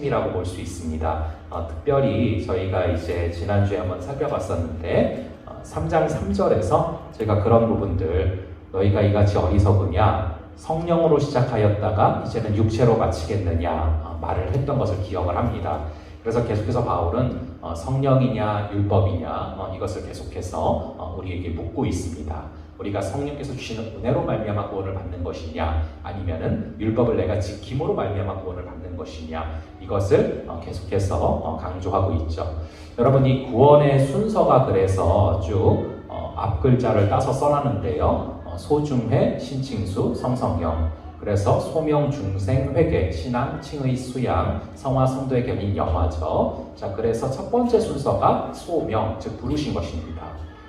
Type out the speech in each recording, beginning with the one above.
이라고 볼 수 있습니다. 어, 특별히 저희가 이제 지난주에 한번 살펴봤었는데 어, 3장 3절에서 제가 그런 부분들 너희가 이같이 어리석으냐 성령으로 시작하였다가 이제는 육체로 마치겠느냐 어, 말을 했던 것을 기억을 합니다. 그래서 계속해서 바울은 어, 성령이냐 율법이냐 어, 이것을 계속해서 어, 우리에게 묻고 있습니다. 우리가 성령께서 주시는 은혜로 말미암아 구원을 받는 것이냐 아니면은 율법을 내가 지킴으로 말미암아 구원을 받는 것이냐 이것을 어, 계속해서 어, 강조하고 있죠. 여러분 이 구원의 순서가 그래서 쭉 어, 앞글자를 따서 써놨는데요. 어, 소중회, 신칭수, 성성형 그래서 소명, 중생, 회계, 신앙, 칭의, 수양, 성화, 성도의 견인, 영화죠. 자, 그래서 첫 번째 순서가 소명, 즉 부르신 것입니다.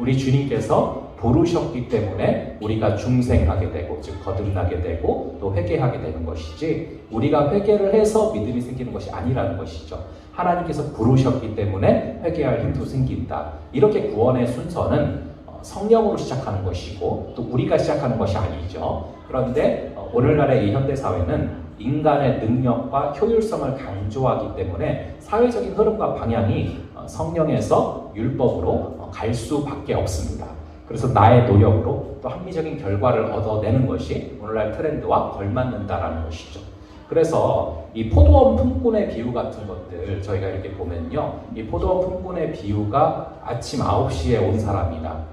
우리 주님께서 부르셨기 때문에 우리가 중생하게 되고 즉 거듭나게 되고 또 회개하게 되는 것이지 우리가 회개를 해서 믿음이 생기는 것이 아니라는 것이죠. 하나님께서 부르셨기 때문에 회개할 힘도 생긴다. 이렇게 구원의 순서는 어, 성령으로 시작하는 것이고 또 우리가 시작하는 것이 아니죠. 그런데 어, 오늘날의 이 현대 사회는 인간의 능력과 효율성을 강조하기 때문에 사회적인 흐름과 방향이 어, 성령에서 율법으로 어, 갈 수밖에 없습니다. 그래서 나의 노력으로 또 합리적인 결과를 얻어내는 것이 오늘날 트렌드와 걸맞는다라는 것이죠. 그래서 이 포도원 품꾼의 비유 같은 것들 저희가 이렇게 보면요. 이 포도원 품꾼의 비유가 아침 9시에 온 사람이나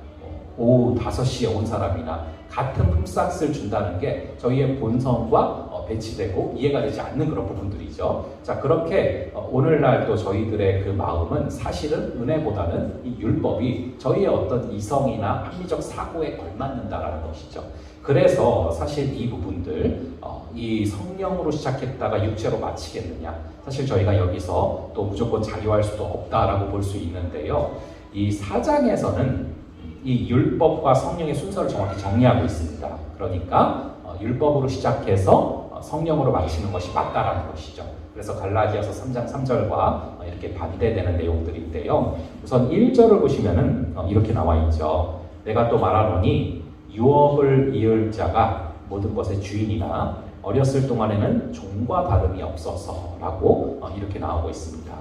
오후 5시에 온 사람이나 같은 품삯을 준다는 게 저희의 본성과 어, 배치되고 이해가 되지 않는 그런 부분들이죠. 자, 그렇게 어, 오늘날 또 저희들의 그 마음은 사실은 은혜보다는 이 율법이 저희의 어떤 이성이나 합리적 사고에 걸맞는다라는 것이죠. 그래서 사실 이 부분들, 어, 이 성령으로 시작했다가 육체로 마치겠느냐. 사실 저희가 여기서 또 무조건 자유할 수도 없다라고 볼 수 있는데요. 이 사장에서는 이 율법과 성령의 순서를 정확히 정리하고 있습니다. 그러니까 어, 율법으로 시작해서 어, 성령으로 마치는 것이 맞다라는 것이죠. 그래서 갈라디아서 3장 3절과 어, 이렇게 반대되는 내용들인데요. 우선 1절을 보시면은 어, 이렇게 나와 있죠. 내가 또 말하노니 유업을 이을 자가 모든 것의 주인이나 어렸을 동안에는 종과 다름이 없어서라고 어, 이렇게 나오고 있습니다.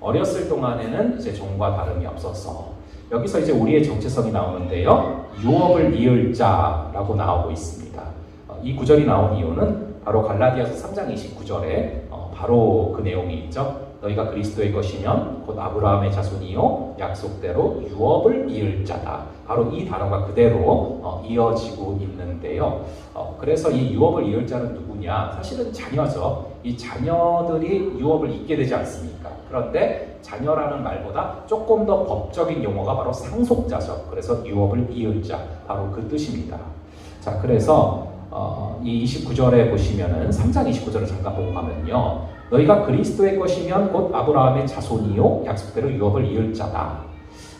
어렸을 동안에는 이제 종과 다름이 없어서 여기서 이제 우리의 정체성이 나오는데요. 유업을 이을 자라고 나오고 있습니다. 어, 이 구절이 나온 이유는 바로 갈라디아서 3장 29절에 어, 바로 그 내용이 있죠. 너희가 그리스도의 것이면 곧 아브라함의 자손이요 약속대로 유업을 이을 자다. 바로 이 단어가 그대로 어, 이어지고 있는데요. 어, 그래서 이 유업을 이을 자는 누구냐? 사실은 자녀죠. 이 자녀들이 유업을 잇게 되지 않습니까? 그런데 자녀라는 말보다 조금 더 법적인 용어가 바로 상속자죠. 그래서 유업을 이을 자, 바로 그 뜻입니다. 자, 그래서 어, 이 29절에 보시면은 3장 29절을 잠깐 보고 가면요. 너희가 그리스도의 것이면 곧 아브라함의 자손이요 약속대로 유업을 이을 자다.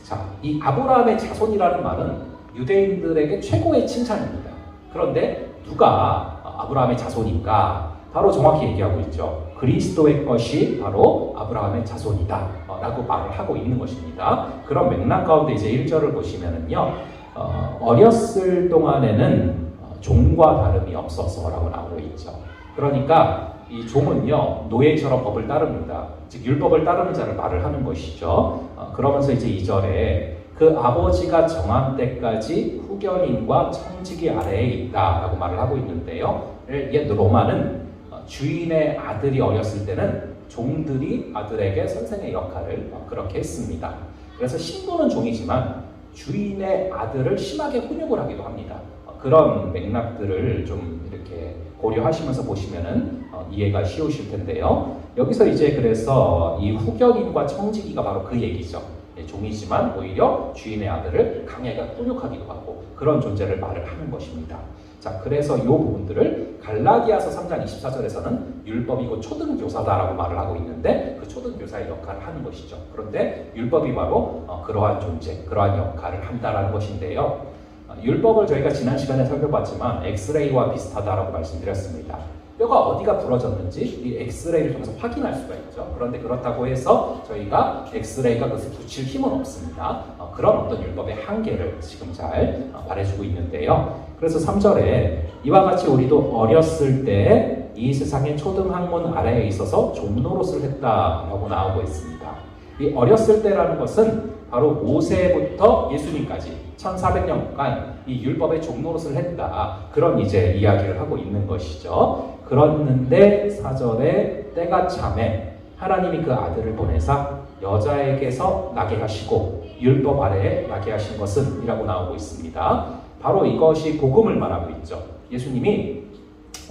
자, 이 아브라함의 자손이라는 말은 유대인들에게 최고의 칭찬입니다. 그런데 누가 아브라함의 자손인가? 바로 정확히 얘기하고 있죠. 그리스도의 것이 바로 아브라함의 자손이다. 어, 라고 말을 하고 있는 것입니다. 그런 맥락 가운데 이제 1절을 보시면은요. 어, 어렸을 동안에는 어, 종과 다름이 없어서라고 나오고 있죠. 그러니까 이 종은요 노예처럼 법을 따릅니다. 즉 율법을 따르는 자를 말을 하는 것이죠. 어, 그러면서 이제 2절에 그 아버지가 정한 때까지 후견인과 청지기 아래에 있다라고 말을 하고 있는데요. 이게 로마는 어, 주인의 아들이 어렸을 때는 종들이 아들에게 선생의 역할을 어, 그렇게 했습니다. 그래서 신부는 종이지만 주인의 아들을 심하게 훈육을 하기도 합니다. 어, 그런 맥락들을 좀 이렇게 고려하시면서 보시면은 어, 이해가 쉬우실 텐데요. 여기서 이제 그래서 이 후견인과 청지기가 바로 그 얘기죠. 예, 종이지만 오히려 주인의 아들을 강하게 훈육하기도 하고 그런 존재를 말을 하는 것입니다. 자, 그래서 이 부분들을 갈라디아서 3장 24절에서는 율법이고 초등교사다라고 말을 하고 있는데 그 초등교사의 역할을 하는 것이죠. 그런데 율법이 바로 어, 그러한 존재, 그러한 역할을 한다라는 것인데요. 어, 율법을 저희가 지난 시간에 살펴봤지만 엑스레이와 비슷하다라고 말씀드렸습니다. 뼈가 어디가 부러졌는지 이 엑스레이를 통해서 확인할 수가 있죠. 그런데 그렇다고 해서 저희가 엑스레이가 그것을 붙일 힘은 없습니다. 어, 그런 어떤 율법의 한계를 지금 잘 어, 말해주고 있는데요. 그래서 3절에 이와 같이 우리도 어렸을 때 이 세상의 초등학문 아래에 있어서 종노릇을 했다라고 나오고 있습니다. 이 어렸을 때라는 것은 바로 모세부터 예수님까지 1400년간 이 율법의 종노릇을 했다. 그런 이제 이야기를 하고 있는 것이죠. 그랬는데 사절에 때가 참에 하나님이 그 아들을 보내사 여자에게서 나게 하시고 율법 아래에 나게 하신 것은 이라고 나오고 있습니다. 바로 이것이 복음을 말하고 있죠. 예수님이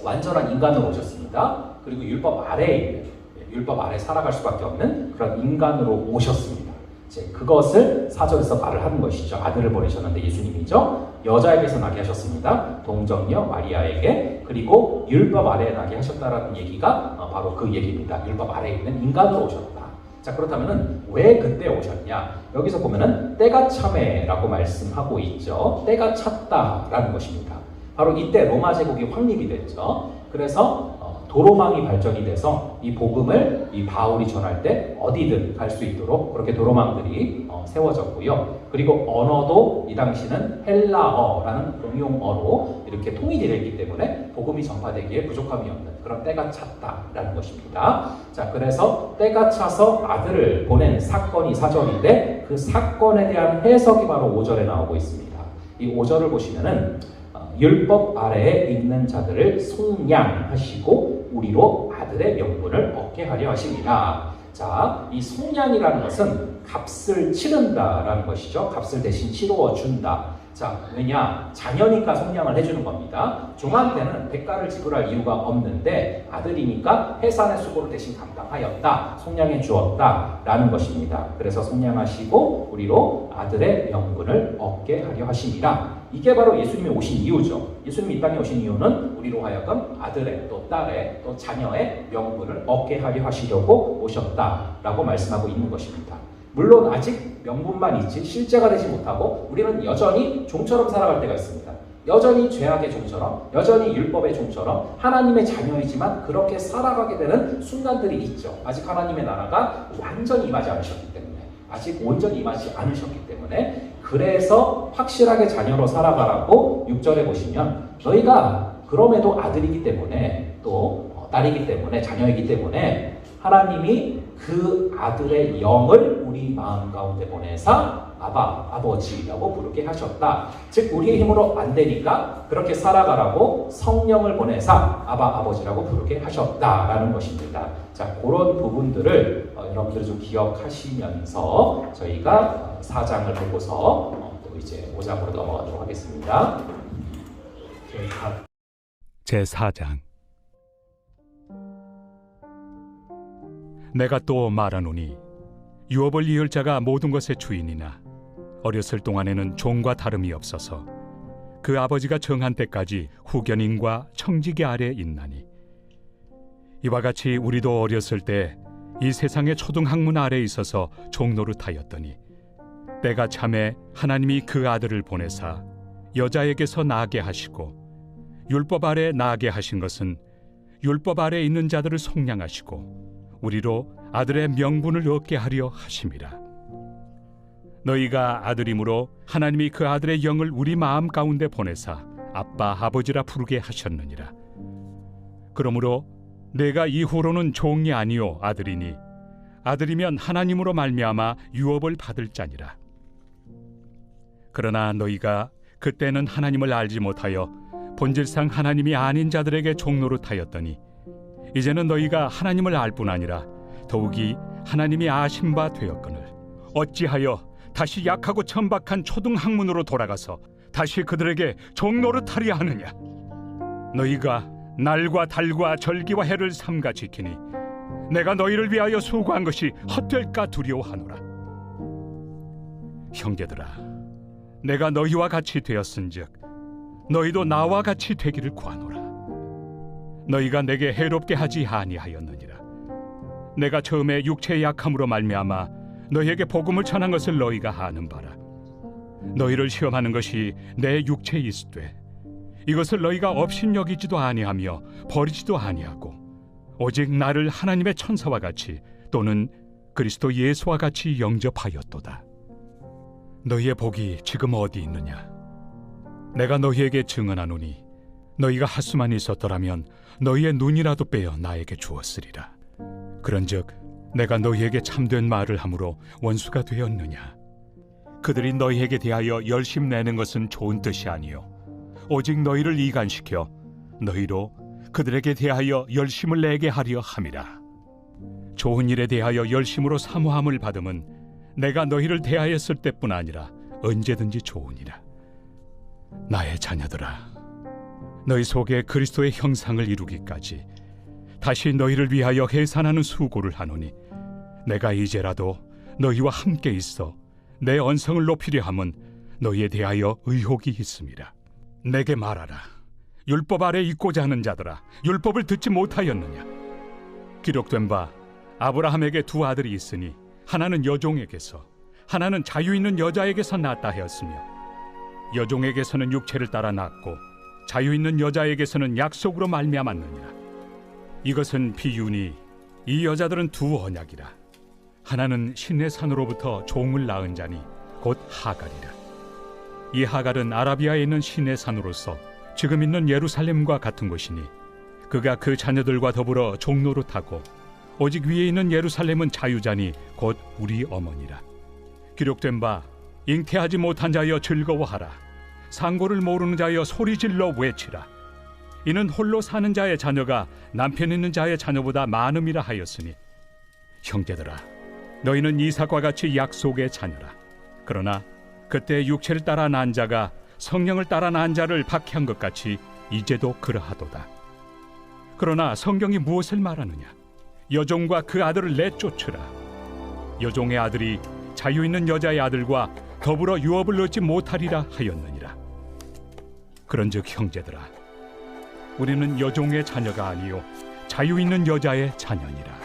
완전한 인간으로 오셨습니다. 그리고 율법 아래에 있는 율법 아래 살아갈 수밖에 없는 그런 인간으로 오셨습니다. 이제 그것을 사절에서 말을 하는 것이죠. 아들을 보내셨는데 예수님이죠. 여자에게서 나게 하셨습니다. 동정녀 마리아에게 그리고 율법 아래에 나게 하셨다라는 얘기가 어, 바로 그 얘기입니다. 율법 아래에 있는 인간으로 오셨다. 자 그렇다면은 왜 그때 오셨냐? 여기서 보면은 때가 참에라고 말씀하고 있죠. 때가 찼다라는 것입니다. 바로 이때 로마 제국이 확립이 됐죠. 그래서 어, 도로망이 발전이 돼서 이 복음을 이 바울이 전할 때 어디든 갈 수 있도록 그렇게 도로망들이 어, 세워졌고요. 그리고 언어도 이 당시는 헬라어라는 공용어로 이렇게 통일이 됐기 때문에 복음이 전파되기에 부족함이 없는 그런 때가 찼다라는 것입니다. 자, 그래서 때가 차서 아들을 보낸 사건이 사절인데 그 사건에 대한 해석이 바로 5절에 나오고 있습니다. 이 5절을 보시면은 어, 율법 아래에 있는 자들을 속량하시고 우리로 아들의 명분을 얻게 하려 하십니다. 자, 이 속량이라는 것은 값을 치른다라는 것이죠. 값을 대신 치루어 준다. 자, 왜냐? 자녀니까 속량을 해주는 겁니다. 종한테는 대가를 지불할 이유가 없는데 아들이니까 해산의 수고를 대신 감당하였다. 속량해 주었다. 라는 것입니다. 그래서 속량하시고 우리로 아들의 명분을 얻게 하려 하십니다. 이게 바로 예수님이 오신 이유죠. 예수님이 이 땅에 오신 이유는 우리로 하여금 아들의 또 딸의 또 자녀의 명분을 얻게 하려 하시려고 오셨다라고 말씀하고 있는 것입니다. 물론 아직 명분만 있지 실제가 되지 못하고 우리는 여전히 종처럼 살아갈 때가 있습니다. 여전히 죄악의 종처럼, 여전히 율법의 종처럼 하나님의 자녀이지만 그렇게 살아가게 되는 순간들이 있죠. 아직 하나님의 나라가 완전히 임하지 않으셨기 때문에, 아직 온전히 임하지 않으셨기 때문에, 그래서 확실하게 자녀로 살아가라고 6절에 보시면 너희가 그럼에도 아들이기 때문에 또 어, 딸이기 때문에 자녀이기 때문에 하나님이 그 아들의 영을 우리 마음 가운데 보내사 아바, 아버지라고 부르게 하셨다. 즉, 우리의 힘으로 안 되니까 그렇게 살아가라고 성령을 보내사 아바, 아버지라고 부르게 하셨다라는 것입니다. 자, 그런 부분들을 어, 여러분들이 좀 기억하시면서 저희가 어, 사장을 보고서 어, 또 이제 5장으로 넘어가도록 하겠습니다. 제 제4장 내가 또 말하노니 유업을 이을 자가 모든 것의 주인이나 어렸을 동안에는 종과 다름이 없어서 그 아버지가 정한 때까지 후견인과 청지기 아래 있나니 이와 같이 우리도 어렸을 때 이 세상의 초등 학문 아래 있어서 종노릇하였더니 때가 참에 하나님이 그 아들을 보내사 여자에게서 나게 하시고 율법 아래 나게 하신 것은 율법 아래 있는 자들을 속량하시고 우리로 아들의 명분을 얻게 하려 하심이라. 너희가 아들이므로 하나님이 그 아들의 영을 우리 마음 가운데 보내사 아빠 아버지라 부르게 하셨느니라. 그러므로 내가 이후로는 종이 아니요 아들이니 아들이면 하나님으로 말미암아 유업을 받을 자니라. 그러나 너희가 그때는 하나님을 알지 못하여 본질상 하나님이 아닌 자들에게 종노릇하였더니 이제는 너희가 하나님을 알 뿐 아니라 더욱이 하나님이 아신 바 되었거늘. 어찌하여 다시 약하고 천박한 초등 학문으로 돌아가서 다시 그들에게 종노릇하려 하느냐? 너희가 날과 달과 절기와 해를 삼가 지키니 내가 너희를 위하여 수고한 것이 헛될까 두려워하노라. 형제들아 내가 너희와 같이 되었은즉 너희도 나와 같이 되기를 구하노라 너희가 내게 해롭게 하지 아니하였느니라. 내가 처음에 육체의 약함으로 말미암아 너희에게 복음을 전한 것을 너희가 아는 바라. 너희를 시험하는 것이 내 육체에 있으되 이것을 너희가 업신여기지도 아니하며 버리지도 아니하고 오직 나를 하나님의 천사와 같이 또는 그리스도 예수와 같이 영접하였도다. 너희의 복이 지금 어디 있느냐? 내가 너희에게 증언하노니 너희가 하수만 있었더라면 너희의 눈이라도 빼어 나에게 주었으리라. 그런즉 내가 너희에게 참된 말을 함으로 원수가 되었느냐? 그들이 너희에게 대하여 열심 내는 것은 좋은 뜻이 아니요 오직 너희를 이간시켜 너희로 그들에게 대하여 열심을 내게 하려 함이라. 좋은 일에 대하여 열심으로 사모함을 받음은 내가 너희를 대하였을 때뿐 아니라 언제든지 좋으니라. 나의 자녀들아, 너희 속에 그리스도의 형상을 이루기까지 다시 너희를 위하여 해산하는 수고를 하노니 내가 이제라도 너희와 함께 있어 내 언성을 높이려 함은 너희에 대하여 의혹이 있습니다. 내게 말하라. 율법 아래 있고자 하는 자들아, 율법을 듣지 못하였느냐? 기록된 바 아브라함에게 두 아들이 있으니 하나는 여종에게서 하나는 자유 있는 여자에게서 낳았다 하였으며 여종에게서는 육체를 따라 낳고 자유 있는 여자에게서는 약속으로 말미암았느니라. 이것은 비유니 이 여자들은 두 언약이라. 하나는 신의 산으로부터 종을 낳은 자니 곧 하갈이라. 이 하갈은 아라비아에 있는 신의 산으로서 지금 있는 예루살렘과 같은 곳이니 그가 그 자녀들과 더불어 종로로 타고 오직 위에 있는 예루살렘은 자유자니 곧 우리 어머니라. 기록된 바 잉태하지 못한 자여 즐거워하라. 상고를 모르는 자여 소리질러 외치라. 이는 홀로 사는 자의 자녀가 남편 있는 자의 자녀보다 많음이라 하였으니 형제들아 너희는 이삭과 같이 약속의 자녀라. 그러나 그때 육체를 따라 난 자가 성령을 따라 난 자를 박해한 것 같이 이제도 그러하도다. 그러나 성경이 무엇을 말하느냐? 여종과 그 아들을 내쫓으라. 여종의 아들이 자유 있는 여자의 아들과 더불어 유업을 얻지 못하리라 하였느니라. 그런즉 형제들아, 우리는 여종의 자녀가 아니요 자유 있는 여자의 자녀니라.